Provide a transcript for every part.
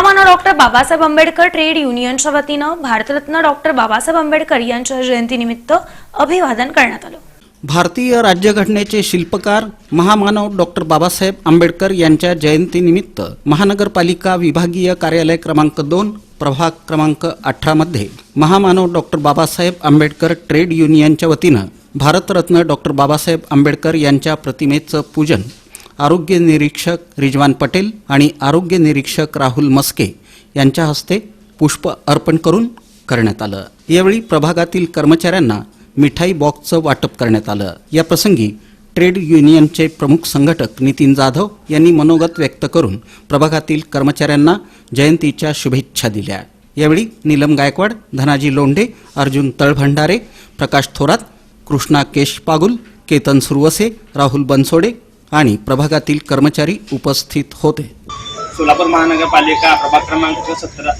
महामानव doctor Babasaheb Ambedkar trade युनियनच्या वतीनं भारतरत्न डॉक्टर बाबासाहेब आंबेडकर यांच्या जयंतीनिमित्त अभिवादन करण्यात आलं. भारतीय राज्यघटनेचे शिल्पकार महामानव डॉक्टर बाबासाहेब आंबेडकर यांच्या जयंतीनिमित्त महानगरपालिका विभागीय कार्यालय क्रमांक दोन प्रभाग क्रमांक अठरामध्ये महामानव डॉक्टर बाबासाहेब आंबेडकर ट्रेड युनियनच्या वतीनं भारतरत्न डॉक्टर बाबासाहेब आंबेडकर यांच्या प्रतिमेचं पूजन आरोग्य निरीक्षक रिजवान पटेल आणि आरोग्य निरीक्षक राहुल मस्के यांच्या हस्ते पुष्प अर्पण करून करण्यात आलं. यावेळी प्रभागातील कर्मचाऱ्यांना मिठाई बॉक्सचं वाटप करण्यात आलं. या प्रसंगी ट्रेड युनियनचे प्रमुख संघटक नितीन जाधव यांनी मनोगत व्यक्त करून प्रभागातील कर्मचाऱ्यांना जयंतीच्या शुभेच्छा दिल्या. यावेळी नीलम गायकवाड धनाजी लोंढे अर्जुन तळभंडारे प्रकाश थोरात कृष्णा केश पागुल केतन सुरवसे राहुल बनसोडे आणि प्रभागातील कर्मचारी उपस्थित होते. सोलापूर महानगरपालिका प्रभाग क्रमांक सतरा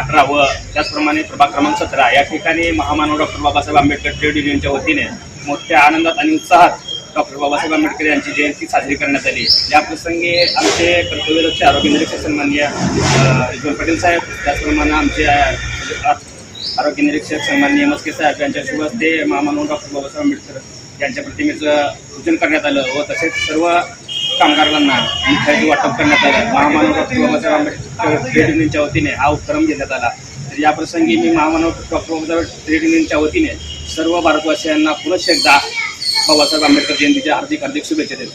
अकरा व त्याचप्रमाणे प्रभाग क्रमांक सतरा या ठिकाणी महामानव डॉक्टर बाबासाहेब आंबेडकर ट्रेड युनियनच्या वतीने मोठ्या आनंदात आणि उत्साहात डॉक्टर बाबासाहेब आंबेडकर यांची जयंती साजरी करण्यात आली. या प्रसंगी आमचे कर्तव्यदक्ष आरोग्य निरीक्षक सन्माननीय अ, पटेल साहेब त्याचप्रमाणे आमचे आरोग्य निरीक्षक सन्माननीय मस्के साहेब यांच्या शुभ हस्ते महामानव डॉक्टर बाबासाहेब आंबेडकर यांच्या प्रतिमेचं पूजन करण्यात आलं व तसेच सर्व कामगारांना मिठाईचं वाटप करण्यात आलं. महामानव डॉक्टर बाबासाहेब आंबेडकर ट्रेड युनियनच्या वतीने हा उपक्रम घेण्यात आला. तर या प्रसंगी मी महामानव डॉक्टर बाबासाहेब ट्रेड युनियनच्या वतीने सर्व भारतवासियांना पुनश्च एकदा बाबासाहेब आंबेडकर जयंतीच्या हार्दिक हार्दिक शुभेच्छा देतो.